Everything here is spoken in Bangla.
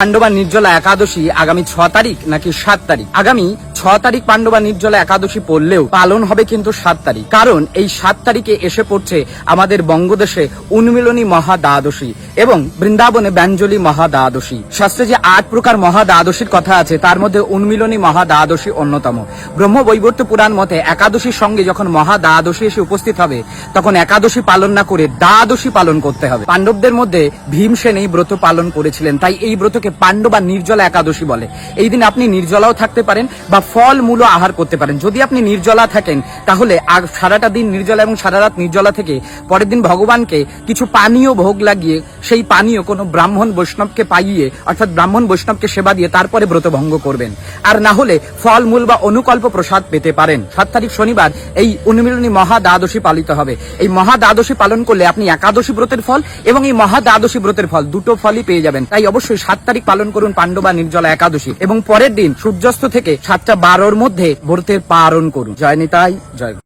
পাণ্ডবা নির্জলা একাদশী আগামী ছ তারিখ নাকি সাত তারিখ? আগামী ছ তারিখ পাণ্ডবা নির্জলা একাদশী পড়লেও পালন হবে কিন্তু সাত তারিখ। কারণ এই সাত তারিখে এসে পড়ছে আমাদের বঙ্গদেশে উন্মিলনী মহা দ্বাদশী এবং বৃন্দাবনে ব্যঞ্জলি মহা দ্বাদশী শাস্ত্রে যে আট প্রকার মহা দ্বাদশীর কথা আছে, তার মধ্যে উন্মিলনী মহা দ্বাদশী অন্যতম। ব্রহ্ম বৈবর্ত পুরাণ মতে একাদশীর সঙ্গে যখন মহা দ্বাদশী এসে উপস্থিত হবে, তখন একাদশী পালন না করে দ্বাদশী পালন করতে হবে। পাণ্ডবদের মধ্যে ভীমসেন এই ব্রত পালন করেছিলেন, তাই এই ব্রতকে পাণ্ডবা নির্জলা একাদশী বলে। এই দিন আপনি নির্জলাও থাকতে পারেন বা ফল মূল আহার করতে পারেন। যদি আপনি নির্জলা থাকেন, তাহলে সারাটা দিন নির্জলা এবং সারা রাত নির্জলা থেকে পরের দিন ভগবানকে কিছু পানীয় ভোগ লাগিয়ে, সেই পানীয় কোনো ব্রাহ্মণ বৈষ্ণবকে পাইয়ে, অর্থাৎ ব্রাহ্মণ বৈষ্ণবকে সেবা দিয়ে তারপরে ব্রত ভঙ্গ করবেন। আর না হলে ফল মূল বা অনুকল্প প্রসাদ পেতে পারেন। সাত তারিখ শনিবার এই উন্মিলনী মহা দ্বাদশী পালিত হবে। এই মহা দ্বাদশী পালন করলে আপনি একাদশী ব্রতের ফল এবং এই মহা দ্বাদশী ব্রতের ফল দুটো ফলই পেয়ে যাবেন। তাই অবশ্যই সাত তারিখ পালন করুন পাণ্ডবা নির্জলা একাদশী। এবং পরের দিন সূর্যাস্ত থেকে সাতটা বারোর মধ্যে ভোটের পারণ করুন। জয় নিতাই জয়